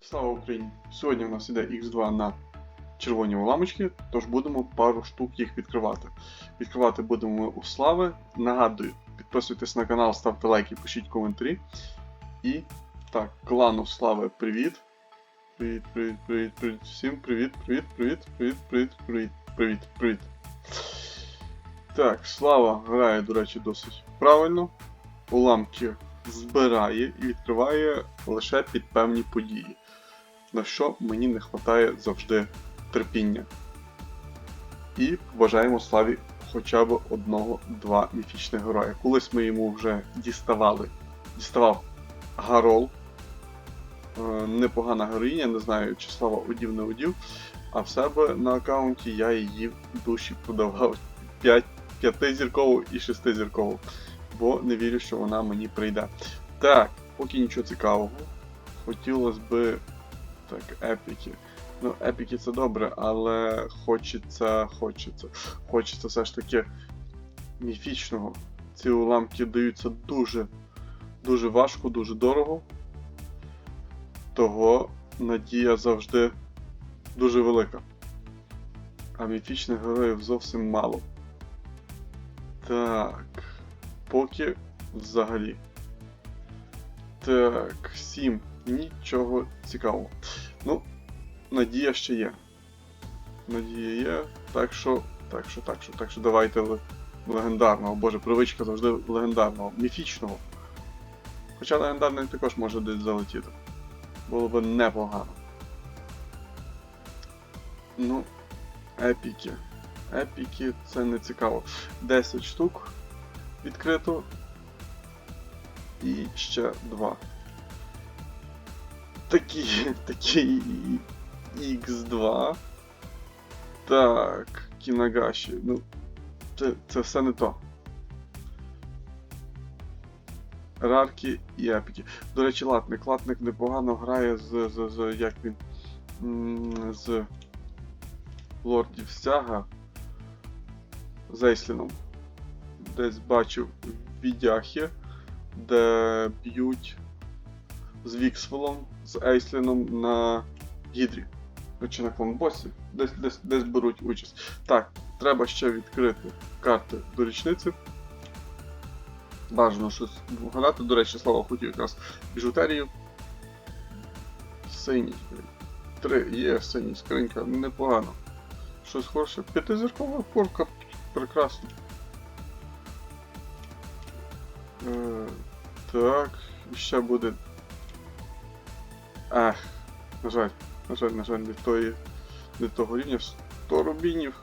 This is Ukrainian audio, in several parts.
Слава Україні! Сьогодні у нас іде X2 на червоні уламочки, тож будемо пару штук їх відкривати. Відкривати будемо у Слави. Нагадую, підписуйтесь на канал, ставте лайки, пишіть коментарі. І так, клану Слави, привіт. Привіт, привіт, привіт, привіт. Всім привіт, привіт, привіт, привіт, привіт, привіт, привіт, привіт. Так, Слава грає, до речі, досить правильно. Уламки збирає і відкриває лише під певні події, на що мені не вистачає завжди терпіння. І бажаємо славі хоча б одного-два міфічних героя. Колись ми йому вже діставали. Діставав Гарол. Е, Непогана героїня, не знаю, чи слава одів не одів. А в себе на аккаунті я її душі продавав 5, 5-зіркову і 6-зіркову бо не вірю, що вона мені прийде. Так, поки нічого цікавого. Хотілося би. Так, епіки. Ну, епіки це добре, але хочеться. Хочеться. Хочеться все ж таки міфічного. Ці уламки даються дуже дуже важко, дуже дорого. Того надія завжди дуже велика. А міфічних героїв зовсім мало. Так поки взагалі. Так, 7. Нічого цікавого. Ну, надія ще є. Надія є. Так що, так що, так що, так що давайте легендарного. Боже, привичка завжди легендарного, міфічного. Хоча легендарний також може десь залетіти. Було б непогано. Ну, епіки. Епіки це не цікаво. 10 штук відкрито. І ще два. Такі, такі X2. Так, Кінагаші. Ну, це, це все не то. Рарки і епіки. До речі, латник. Латник непогано грає з, з, з як він. З лордів стяга. З Ейсліном десь бачив відяхи, де б'ють з Віксвелом, з Ейсліном на Гідрі. Ну, Чи на клонбосі, десь, десь, десь беруть участь. Так, треба ще відкрити карти до річниці. Бажано щось вгадати. До речі, слава хотів якраз біжутерію. Синій. Три є синій скринька, непогано. Щось хороше. П'ятизіркова форка прекрасно. Е, Так, ще буде. Ех, на жаль, на жаль, на жаль, не тої, не того рівня. 100 рубінів.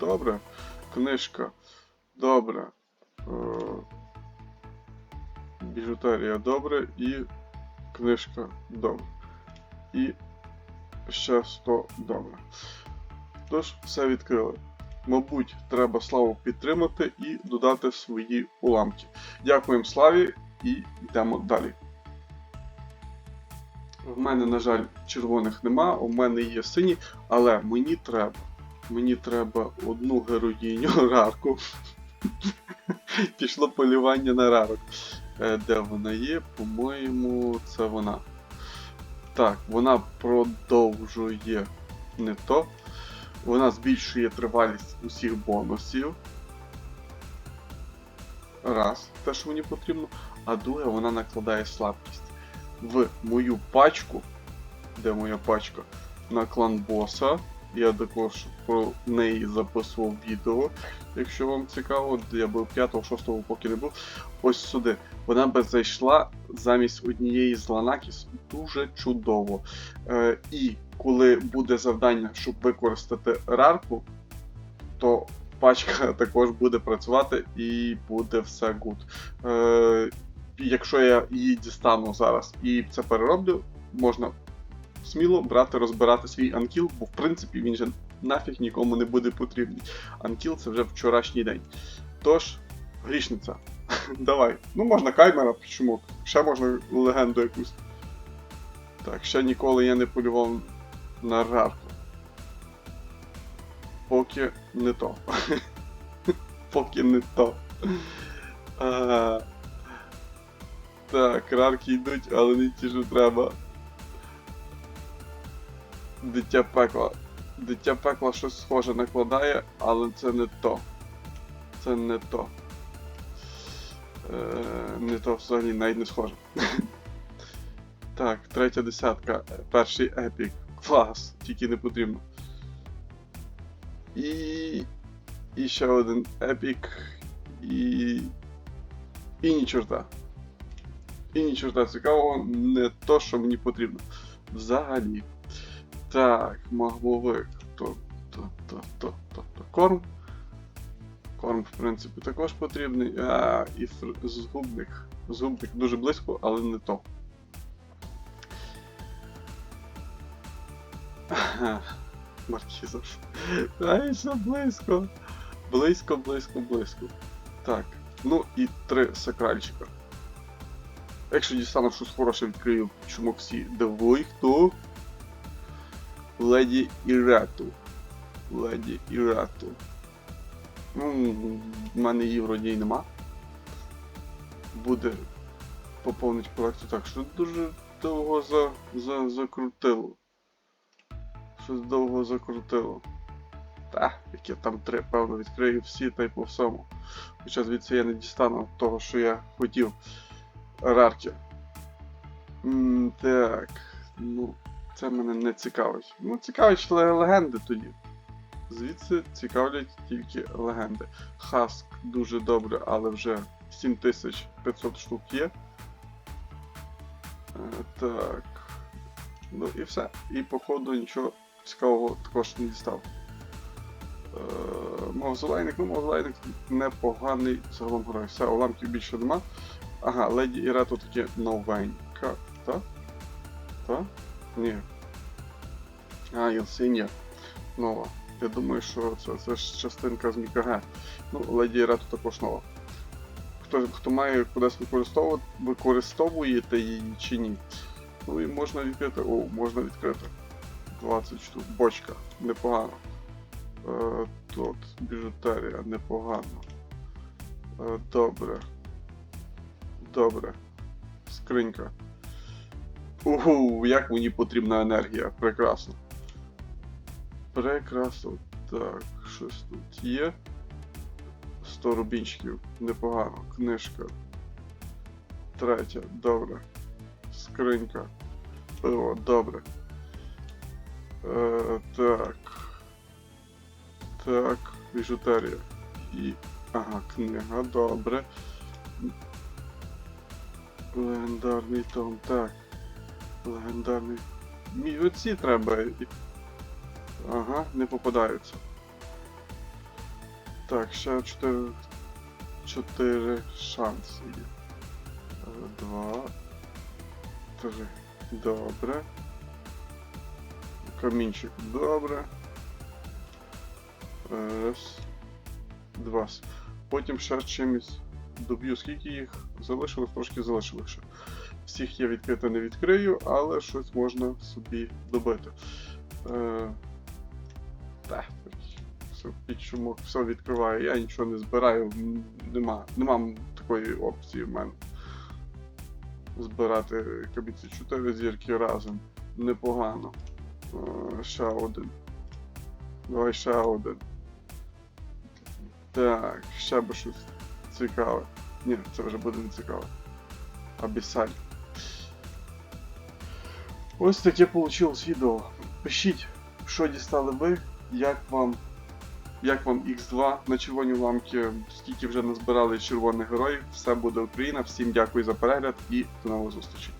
Добре. Книжка. Добре. Е, Біжутерія добре і книжка добре. І ще 100 добре. Тож, все відкрили. Мабуть, треба славу підтримати і додати свої уламки. Дякуємо Славі і йдемо далі. В мене, на жаль, червоних нема, у мене є сині, але мені треба. Мені треба одну героїню рарку. Пішло полювання на рарок. Е, Де вона є? По-моєму, це вона. Так, вона продовжує не то. Вона збільшує тривалість усіх бонусів. Раз, те, що мені потрібно. А друге, вона накладає слабкість. В мою пачку, де моя пачка, на клан боса. Я також про неї записував відео, якщо вам цікаво, я був 5-6 поки не був. Ось сюди. Вона би зайшла замість однієї з Ланакіс дуже чудово. Е, і коли буде завдання, щоб використати рарку, то пачка також буде працювати і буде все гуд. Е, якщо я її дістану зараз і це перероблю, можна сміло брати, розбирати свій анкіл, бо в принципі він же нафіг нікому не буде потрібний. Анкіл це вже вчорашній день. Тож, грішниця. Давай. Ну можна каймера, чому? Ще можна легенду якусь. Так, ще ніколи я не полював на рарку. Поки не то. поки не то. А, так, рарки йдуть, але не ті, що треба. Дитя пекла. Дитя пекла щось схоже накладає, але це не то. Це не то. Е, не то взагалі навіть не схоже. так, третя десятка. Перший епік. Клас, тільки не потрібно. І. І ще один епік. І. І ні чорта. І ні чорта цікавого, не то, що мені потрібно. Взагалі. Так, магмовик. То, то, то, то, то, то. Корм. Корм, в принципі, також потрібний. А, і фр... згубник. Згубник дуже близько, але не то. Маркізов. Ай, що близько. Близько, близько, близько. Так. Ну і три сакральчика. Якщо дістану щось хороше, відкрию чумок всі. Дивуй, хто? Леді Ірету. Леді Ірету. Ну, в мене її вроді й нема. Буде поповнити колекцію. Так, що дуже довго за, за, закрутило. Щось довго закрутило. Та, яке там три, певно, відкрию всі та й по всьому. Хоча звідси я не дістану того, що я хотів. Рарки. М, так. Ну, це мене не цікавить. Ну, цікавить легенди тоді. Звідси цікавлять тільки легенди. Хаск дуже добре, але вже 7500 штук є. Е, так. Ну і все. І походу нічого цікавого також не дістав. Е, Мавзолейник, ну мавзолейник непоганий загалом грає. Все, уламків більше нема. Ага, леді Іра тут таки новенька. Та? Та? Ні. А, Єлсинія. Нова. Я думаю, що це, це ж частинка з Мікаге. Ну, леді Іра тут також нова. Хто, хто має кудись використовувати, використовуєте її чи ні. Ну і можна відкрити. О, можна відкрити. 20 штук. Бочка. Непогано. Е, тут біжутерія, непогано. Е, добре. Добре. Скринька. Угу, як мені потрібна енергія. Прекрасно. Прекрасно. Так, щось тут є. 100 рубінчиків. Непогано. Книжка. Третя, добре. Скринька. Пиво, добре. Е, так. Так, біжутерія. І. Ага, книга, добре. Легендарний том, так. Легендарний. Мій оці треба. Ага, не попадаються. Так, ще 4. 4 шанси є. Два. Три. Добре. Камінчик, добре. Раз. Два. Потім ще чимось доб'ю, скільки їх залишилось, трошки залишилось ще. Всіх я відкрито не відкрию, але щось можна собі добити. Е, та, все, під шумок, все відкриваю. Я нічого не збираю, нема, нема такої опції в мене. Збирати кабіці 4 зірки разом. Непогано. Е, ще один. Давай ще один. Так, ще би щось цікаве. Ні, це вже буде не цікаво. Абісаль. Ось таке вийшло відео. Пишіть, що дістали ви, як вам. Як вам X2 на червоні ламки, скільки вже назбирали червоних героїв, все буде Україна. Всім дякую за перегляд і до нових зустрічей.